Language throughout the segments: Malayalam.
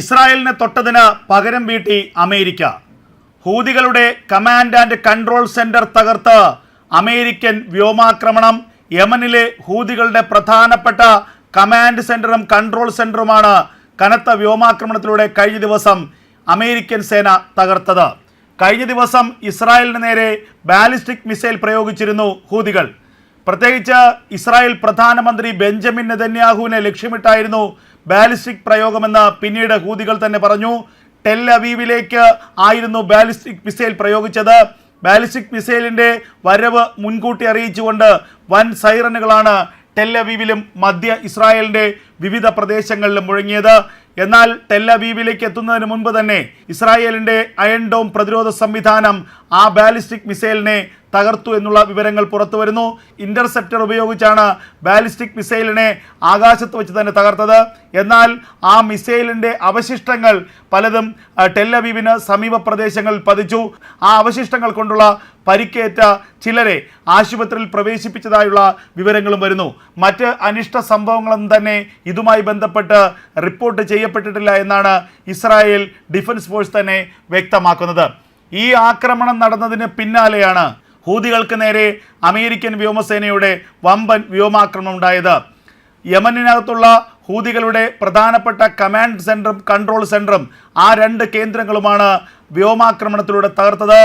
ഇസ്രായേലിനെ തൊട്ടതിന് പകരം വീട്ടി അമേരിക്ക. ഹൂതികളുടെ കമാൻഡ് ആൻഡ് കൺട്രോൾ സെന്റർ തകർത്ത് അമേരിക്കൻ വ്യോമാക്രമണം യമനിലെ ഹൂതികളുടെ പ്രധാനപ്പെട്ട കമാൻഡ് സെന്ററും കൺട്രോൾ സെന്ററുമാണ് കനത്ത വ്യോമാക്രമണത്തിലൂടെ കഴിഞ്ഞ ദിവസം അമേരിക്കൻ സേന തകർത്തത്. കഴിഞ്ഞ ദിവസം ഇസ്രായേലിന് നേരെ ബാലിസ്റ്റിക് മിസൈൽ പ്രയോഗിച്ചിരുന്നു ഹൂതികൾ. പ്രത്യേകിച്ച് ഇസ്രായേൽ പ്രധാനമന്ത്രി ബെഞ്ചമിൻ നെതന്യാഹുവിനെ ലക്ഷ്യമിട്ടായിരുന്നു ബാലിസ്റ്റിക് പ്രയോഗമെന്ന് പിന്നീട് ഹൂതികൾ തന്നെ പറഞ്ഞു. ടെൽ അവീവിലേക്ക് ആയിരുന്നു ബാലിസ്റ്റിക് മിസൈൽ പ്രയോഗിച്ചത്. ബാലിസ്റ്റിക് മിസൈലിന്റെ വരവ് മുൻകൂട്ടി അറിയിച്ചുകൊണ്ട് വൻ സൈറനുകളാണ് ടെൽ അവീവിലും മധ്യ ഇസ്രായേലിന്റെ വിവിധ പ്രദേശങ്ങളിലും മുഴങ്ങിയത്. എന്നാൽ ടെൽ അവീവിലേക്ക് എത്തുന്നതിന് മുൻപ് തന്നെ ഇസ്രായേലിന്റെ അയൺ ഡോം പ്രതിരോധ സംവിധാനം ആ ബാലിസ്റ്റിക് മിസൈലിനെ തകർത്തു എന്നുള്ള വിവരങ്ങൾ പുറത്തു വരുന്നു. ഇന്റർസെപ്റ്റർ ഉപയോഗിച്ചാണ് ബാലിസ്റ്റിക് മിസൈലിനെ ആകാശത്ത് വെച്ച് തന്നെ തകർത്തത്. എന്നാൽ ആ മിസൈലിന്റെ അവശിഷ്ടങ്ങൾ പലതും ടെൽ സമീപ പ്രദേശങ്ങളിൽ പതിച്ചു. ആ അവശിഷ്ടങ്ങൾ കൊണ്ടുള്ള പരിക്കേറ്റ ചിലരെ ആശുപത്രിയിൽ പ്രവേശിപ്പിച്ചതായുള്ള വിവരങ്ങളും വരുന്നു. മറ്റ് അനിഷ്ട സംഭവങ്ങളൊന്നും തന്നെ ഇതുമായി ബന്ധപ്പെട്ട് റിപ്പോർട്ട് ചെയ്യപ്പെട്ടിട്ടില്ല എന്നാണ് ഇസ്രായേൽ ഡിഫൻസ് ഫോഴ്സ് തന്നെ വ്യക്തമാക്കുന്നത്. ഈ ആക്രമണം നടന്നതിന് പിന്നാലെയാണ് ഹൂതികൾക്ക് നേരെ അമേരിക്കൻ വ്യോമസേനയുടെ വമ്പൻ വ്യോമാക്രമണം ഉണ്ടായത്. യമനിനകത്തുള്ള ഹൂതികളുടെ പ്രധാനപ്പെട്ട കമാൻഡ് സെന്ററും കൺട്രോൾ സെന്ററും ആ രണ്ട് കേന്ദ്രങ്ങളുമാണ് വ്യോമാക്രമണത്തിലൂടെ തകർത്തത്.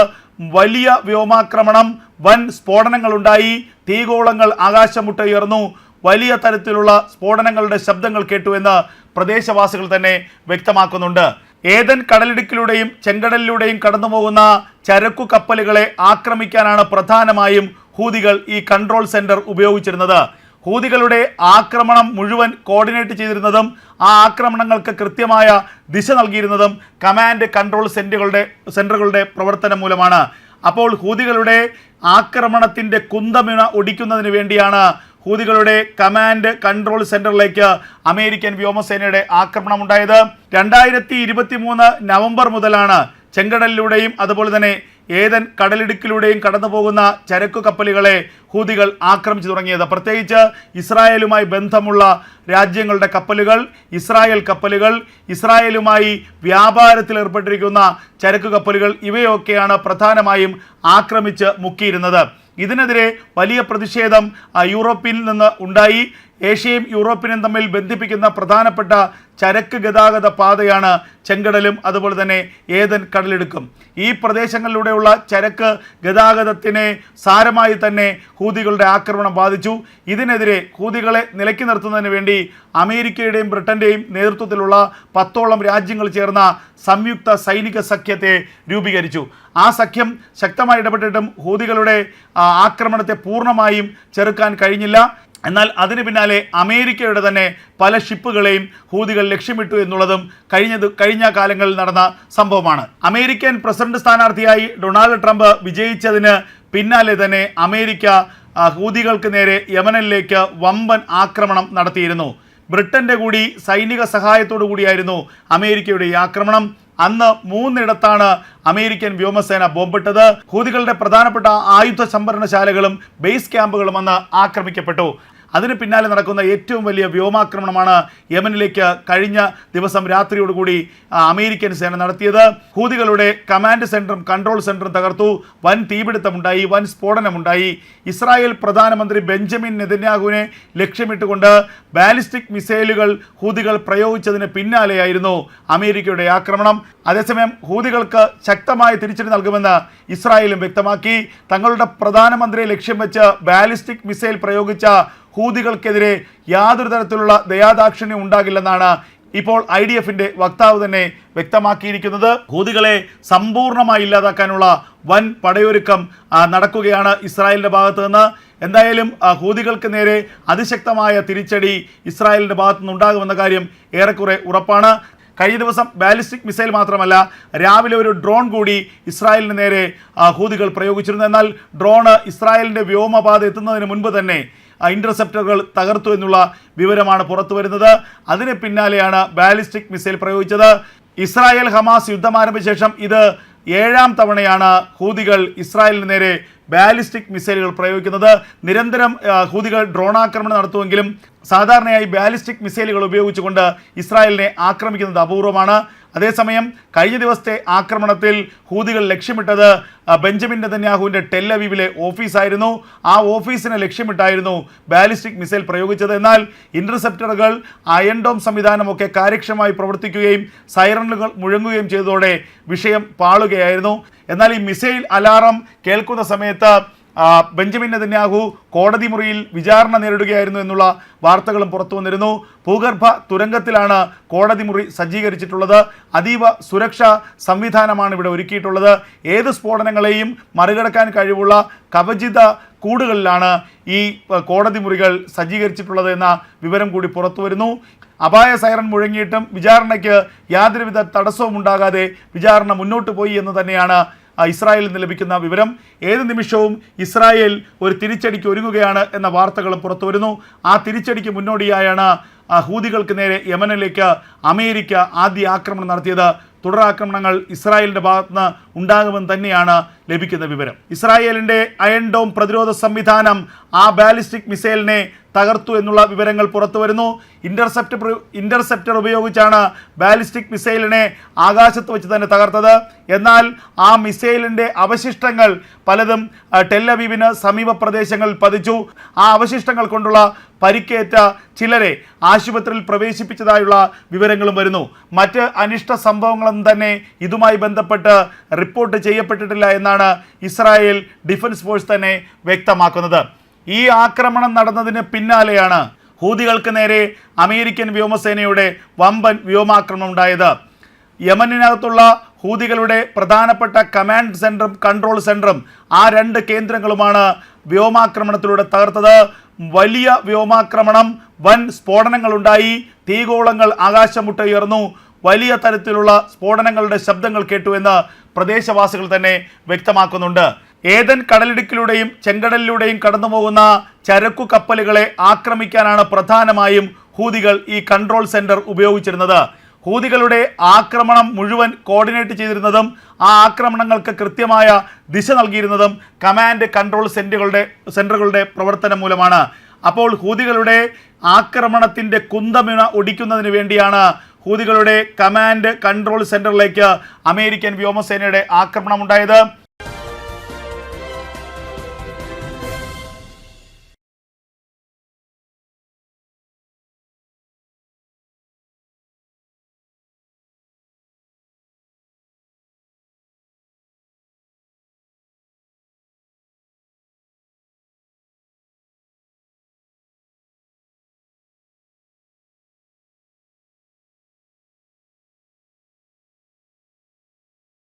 വലിയ വ്യോമാക്രമണം വൻ സ്ഫോടനങ്ങളുണ്ടായി. തീഗോളങ്ങൾ ആകാശമുട്ടുയർന്നു വലിയ തരത്തിലുള്ള സ്ഫോടനങ്ങളുടെ ശബ്ദങ്ങൾ കേട്ടുവെന്ന് പ്രദേശവാസികൾ തന്നെ വ്യക്തമാക്കുന്നുണ്ട്. ഏതൻ കടലിടുക്കിലൂടെയും ചെങ്കടലിലൂടെയും കടന്നുപോകുന്ന ചരക്കു കപ്പലുകളെ ആക്രമിക്കാനാണ് പ്രധാനമായും ഹൂതികൾ ഈ കൺട്രോൾ സെന്റർ ഉപയോഗിച്ചിരുന്നത്. ഹൂതികളുടെ ആക്രമണം മുഴുവൻ കോർഡിനേറ്റ് ചെയ്തിരുന്നതും ആ ആക്രമണങ്ങൾക്ക് കൃത്യമായ ദിശ നൽകിയിരുന്നതും കമാൻഡ് കൺട്രോൾ സെന്ററുകളുടെ സെന്ററുകളുടെ പ്രവർത്തനം മൂലമാണ്. അപ്പോൾ ഹൂതികളുടെ ആക്രമണത്തിന്റെ കുന്തമിണ ഒടിക്കുന്നതിന് വേണ്ടിയാണ് ഹൂതികളുടെ കമാൻഡ് കൺട്രോൾ സെന്ററിലേക്ക് അമേരിക്കൻ വ്യോമസേനയുടെ ആക്രമണം ഉണ്ടായത് രണ്ടായിരത്തി ഇരുപത്തി മൂന്ന് നവംബർ മുതലാണ് ചെങ്കടലിലൂടെയും അതുപോലെ തന്നെ ഏതൻ കടലിടുക്കിലൂടെയും കടന്നു പോകുന്ന ചരക്കു കപ്പലുകളെ ഹൂതികൾ ആക്രമിച്ചു തുടങ്ങിയത്. പ്രത്യേകിച്ച് ഇസ്രായേലുമായി ബന്ധമുള്ള രാജ്യങ്ങളുടെ കപ്പലുകൾ ഇസ്രായേൽ കപ്പലുകൾ ഇസ്രായേലുമായി വ്യാപാരത്തിൽ ഏർപ്പെട്ടിരിക്കുന്ന ചരക്കു കപ്പലുകൾ ഇവയൊക്കെയാണ് പ്രധാനമായും ആക്രമിച്ച് മുക്കിയിരുന്നത്. ഇതിനെതിരെ വലിയ പ്രതിഷേധം യൂറോപ്പിൽ നിന്ന് ഉണ്ടായി. ഏഷ്യയും യൂറോപ്പിനും തമ്മിൽ ബന്ധിപ്പിക്കുന്ന പ്രധാനപ്പെട്ട ചരക്ക് ഗതാഗത പാതയാണ് ചെങ്കടലും അതുപോലെ തന്നെ ഏതൻ കടലെടുക്കും. ഈ പ്രദേശങ്ങളിലൂടെയുള്ള ചരക്ക് ഗതാഗതത്തിനെ സാരമായി തന്നെ ഹൂതികളുടെ ആക്രമണം ബാധിച്ചു. ഇതിനെതിരെ ഹൂതികളെ നിലക്കി നിർത്തുന്നതിന് വേണ്ടി അമേരിക്കയുടെയും ബ്രിട്ടന്റെയും നേതൃത്വത്തിലുള്ള പത്തോളം രാജ്യങ്ങൾ ചേർന്ന സംയുക്ത സൈനിക സഖ്യത്തെ രൂപീകരിച്ചു. ആ സഖ്യം ശക്തമായി ഇടപെട്ടിട്ടും ഹൂതികളുടെ ആക്രമണത്തെ പൂർണമായും ചെറുക്കാൻ കഴിഞ്ഞില്ല. എന്നാൽ അതിന് പിന്നാലെ അമേരിക്കയുടെ തന്നെ പല ഷിപ്പുകളെയും ഹൂതികൾ ലക്ഷ്യമിട്ടു എന്നുള്ളതും കഴിഞ്ഞത് കഴിഞ്ഞ കാലങ്ങളിൽ നടന്ന സംഭവമാണ്. അമേരിക്കൻ പ്രസിഡന്റ് സ്ഥാനാർത്ഥിയായി ഡൊണാൾഡ് ട്രംപ് വിജയിച്ചതിന് പിന്നാലെ തന്നെ അമേരിക്ക ഹൂതികൾക്ക് നേരെ യമനിലേക്ക് വമ്പൻ ആക്രമണം നടത്തിയിരുന്നു. ബ്രിട്ടന്റെ കൂടി സൈനിക സഹായത്തോടു കൂടിയായിരുന്നു അമേരിക്കയുടെ ഈ ആക്രമണം. അന്ന് മൂന്നിടത്താണ് അമേരിക്കൻ വ്യോമസേന ബോംബിട്ടത്. ഹൂതികളുടെ പ്രധാനപ്പെട്ട ആയുധ സംഭരണശാലകളും ബേസ് ക്യാമ്പുകളും അന്ന് ആക്രമിക്കപ്പെട്ടു. അതിന് പിന്നാലെ നടക്കുന്ന ഏറ്റവും വലിയ വ്യോമാക്രമണമാണ് യമനിലേക്ക് കഴിഞ്ഞ ദിവസം രാത്രിയോടുകൂടി അമേരിക്കൻ സേന നടത്തിയത്. ഹൂതികളുടെ കമാൻഡ് സെന്ററും കൺട്രോൾ സെന്ററും തകർത്തു. വൻ തീപിടുത്തമുണ്ടായി വൻ സ്ഫോടനമുണ്ടായി. ഇസ്രായേൽ പ്രധാനമന്ത്രി ബെഞ്ചമിൻ നെതന്യാഹുവിനെ ലക്ഷ്യമിട്ടുകൊണ്ട് ബാലിസ്റ്റിക് മിസൈലുകൾ ഹൂതികൾ പ്രയോഗിച്ചതിന് പിന്നാലെയായിരുന്നു അമേരിക്കയുടെ ആക്രമണം. അതേസമയം ഹൂതികൾക്ക് ശക്തമായ തിരിച്ചടി നൽകുമെന്ന് ഇസ്രായേലും വ്യക്തമാക്കി. തങ്ങളുടെ പ്രധാനമന്ത്രിയെ ലക്ഷ്യം വെച്ച് ബാലിസ്റ്റിക് മിസൈൽ പ്രയോഗിച്ച ഹൂതികൾക്കെതിരെ യാതൊരു തരത്തിലുള്ള ദയാദാക്ഷിണ്യം ഉണ്ടാകില്ലെന്നാണ് ഇപ്പോൾ ഐ ഡി എഫിന്റെ വക്താവ് തന്നെ വ്യക്തമാക്കിയിരിക്കുന്നത്. ഹൂതികളെ സമ്പൂർണമായി ഇല്ലാതാക്കാനുള്ള വൻ പടയൊരുക്കം നടക്കുകയാണ് ഇസ്രായേലിന്റെ ഭാഗത്ത് നിന്ന്. എന്തായാലും ഹൂതികൾക്ക് നേരെ അതിശക്തമായ തിരിച്ചടി ഇസ്രായേലിന്റെ ഭാഗത്തു നിന്നുണ്ടാകുമെന്ന കാര്യം ഏറെക്കുറെ ഉറപ്പാണ്. കഴിഞ്ഞ ദിവസം ബാലിസ്റ്റിക് മിസൈൽ മാത്രമല്ല രാവിലെ ഒരു ഡ്രോൺ കൂടി ഇസ്രായേലിന് നേരെ ഹൂതികൾ പ്രയോഗിച്ചിരുന്നു. എന്നാൽ ഡ്രോണ് ഇസ്രായേലിന്റെ വ്യോമപാത എത്തുന്നതിന് മുൻപ് തന്നെ ഇന്റർസെപ്റ്ററുകൾ തകർത്തു എന്നുള്ള വിവരമാണ് പുറത്തു വരുന്നത്. അതിന് പിന്നാലെയാണ് ബാലിസ്റ്റിക് മിസൈൽ പ്രയോഗിച്ചത്. ഇസ്രായേൽ ഹമാസ് യുദ്ധം ആരംഭിച്ച ശേഷം ഇത് ഏഴാം തവണയാണ് ഹൂതികൾ ഇസ്രായേലിന് നേരെ ബാലിസ്റ്റിക് മിസൈലുകൾ പ്രയോഗിക്കുന്നത്. നിരന്തരം ഹൂതികൾ ഡ്രോൺ ആക്രമണം നടത്തുമെങ്കിലും സാധാരണയായി ബാലിസ്റ്റിക് മിസൈലുകൾ ഉപയോഗിച്ചുകൊണ്ട് ഇസ്രായേലിനെ ആക്രമിക്കുന്നത് അപൂർവമാണ്. അതേസമയം കഴിഞ്ഞ ദിവസത്തെ ആക്രമണത്തിൽ ഹൂതികൾ ലക്ഷ്യമിട്ടത് ബെഞ്ചമിൻ നെതന്യാഹുവിന്റെ ടെല്ലവീവിലെ ഓഫീസായിരുന്നു. ആ ഓഫീസിനെ ലക്ഷ്യമിട്ടായിരുന്നു ബാലിസ്റ്റിക് മിസൈൽ പ്രയോഗിച്ചത്. എന്നാൽ ഇന്റർസെപ്റ്ററുകൾ അയൺഡോം സംവിധാനമൊക്കെ കാര്യക്ഷമമായി പ്രവർത്തിക്കുകയും സൈറണുകൾ മുഴങ്ങുകയും ചെയ്തതോടെ വിഷയം പാളുകയായിരുന്നു. എന്നാൽ ഈ മിസൈൽ അലാറം കേൾക്കുന്ന സമയത്ത് ബെഞ്ചമിൻ നെതന്യാഹു കോടതി മുറിയിൽ വിചാരണ നേരിടുകയായിരുന്നു എന്നുള്ള വാർത്തകളും പുറത്തു വന്നിരുന്നു. ഭൂഗർഭ തുരങ്കത്തിലാണ് കോടതി മുറി സജ്ജീകരിച്ചിട്ടുള്ളത്. അതീവ സുരക്ഷാ സംവിധാനമാണ് ഇവിടെ ഒരുക്കിയിട്ടുള്ളത്. ഏത് സ്ഫോടനങ്ങളെയും മറികടക്കാൻ കഴിവുള്ള കവചിത കൂടുകളിലാണ് ഈ കോടതി മുറികൾ സജ്ജീകരിച്ചിട്ടുള്ളത് എന്ന വിവരം കൂടി പുറത്തു വരുന്നു. അപായ സൈറൻ മുഴങ്ങിയിട്ടും വിചാരണയ്ക്ക് യാതൊരുവിധ തടസ്സവും ഉണ്ടാകാതെ വിചാരണ മുന്നോട്ട് പോയി എന്ന് തന്നെയാണ് ഇസ്രായേലിൽ നിന്ന് ലഭിക്കുന്ന വിവരം ഏത് നിമിഷവും ഇസ്രായേൽ ഒരു തിരിച്ചടിക്ക് ഒരുങ്ങുകയാണ് എന്ന വാർത്തകളും പുറത്തു വരുന്നു. ആ തിരിച്ചടിക്ക് മുന്നോടിയായാണ് ഹൂതികൾക്ക് നേരെ യമനിലേക്ക് അമേരിക്ക ആദ്യ ആക്രമണം നടത്തിയത്. തുടരാക്രമണങ്ങൾ ഇസ്രായേലിന്റെ ഭാഗത്തുനിന്ന് ഉണ്ടാകുമെന്ന് തന്നെയാണ് ലഭിക്കുന്ന വിവരം. ഇസ്രായേലിന്റെ അയൺ ഡോം പ്രതിരോധ സംവിധാനം ആ ബാലിസ്റ്റിക് മിസൈലിനെ തകർത്തു എന്നുള്ള വിവരങ്ങൾ പുറത്തു വരുന്നു. ഇന്റർസെപ്റ്റ് ഇന്റർസെപ്റ്റർ ഉപയോഗിച്ചാണ് ബാലിസ്റ്റിക് മിസൈലിനെ ആകാശത്ത് വെച്ച് തന്നെ തകർത്തത്. എന്നാൽ ആ മിസൈലിന്റെ അവശിഷ്ടങ്ങൾ പലതും ടെല്ലവീവിന് സമീപ പ്രദേശങ്ങളിൽ പതിച്ചു. ആ അവശിഷ്ടങ്ങൾ കൊണ്ടുള്ള പരിക്കേറ്റ ചിലരെ ആശുപത്രിയിൽ പ്രവേശിപ്പിച്ചതായുള്ള വിവരങ്ങളും വരുന്നു. മറ്റ് അനിഷ്ട സംഭവങ്ങളും തന്നെ ഇതുമായി ബന്ധപ്പെട്ട് റിപ്പോർട്ട് ചെയ്യപ്പെട്ടിട്ടില്ല എന്നാണ് ഇസ്രായേൽ ഡിഫൻസ് ഫോഴ്സ് തന്നെ വ്യക്തമാക്കുന്നത്. ഈ ആക്രമണം നടന്നതിന് പിന്നാലെയാണ് ഹൂതികൾക്ക് നേരെ അമേരിക്കൻ വ്യോമസേനയുടെ വമ്പൻ വ്യോമാക്രമണം ഉണ്ടായത്. യമനിനകത്തുള്ള ഹൂതികളുടെ പ്രധാനപ്പെട്ട കമാൻഡ് സെന്ററും കൺട്രോൾ സെന്ററും ആ രണ്ട് കേന്ദ്രങ്ങളുമാണ് വ്യോമാക്രമണത്തിലൂടെ തകർത്തത്. വലിയ വ്യോമാക്രമണം വൻ സ്ഫോടനങ്ങൾ ഉണ്ടായി തീഗോളങ്ങൾ ആകാശം മുട്ടയുയർന്നു വലിയ തരത്തിലുള്ള സ്ഫോടനങ്ങളുടെ ശബ്ദങ്ങൾ കേട്ടു എന്ന് പ്രദേശവാസികൾ തന്നെ വ്യക്തമാക്കുന്നുണ്ട്. ഏതൻ കടലിടുക്കിലൂടെയും ചെങ്കടലിലൂടെയും കടന്നുപോകുന്ന ചരക്കു കപ്പലുകളെ ആക്രമിക്കാനാണ് പ്രധാനമായും ഹൂതികൾ ഈ കൺട്രോൾ സെന്റർ ഉപയോഗിച്ചിരുന്നത്. ഹൂതികളുടെ ആക്രമണം മുഴുവൻ കോർഡിനേറ്റ് ചെയ്തിരുന്നതും ആ ആക്രമണങ്ങൾക്ക് കൃത്യമായ ദിശ നൽകിയിരുന്നതും കമാൻഡ് കൺട്രോൾ സെന്ററുകളുടെ സെന്ററുകളുടെ പ്രവർത്തനം മൂലമാണ്. അപ്പോൾ ഹൂതികളുടെ ആക്രമണത്തിന്റെ കുന്തമിണ ഒടിക്കുന്നതിന് വേണ്ടിയാണ് ഹൂതികളുടെ കമാൻഡ് കൺട്രോൾ സെന്ററിലേക്ക് അമേരിക്കൻ വ്യോമസേനയുടെ ആക്രമണം ഉണ്ടായത്.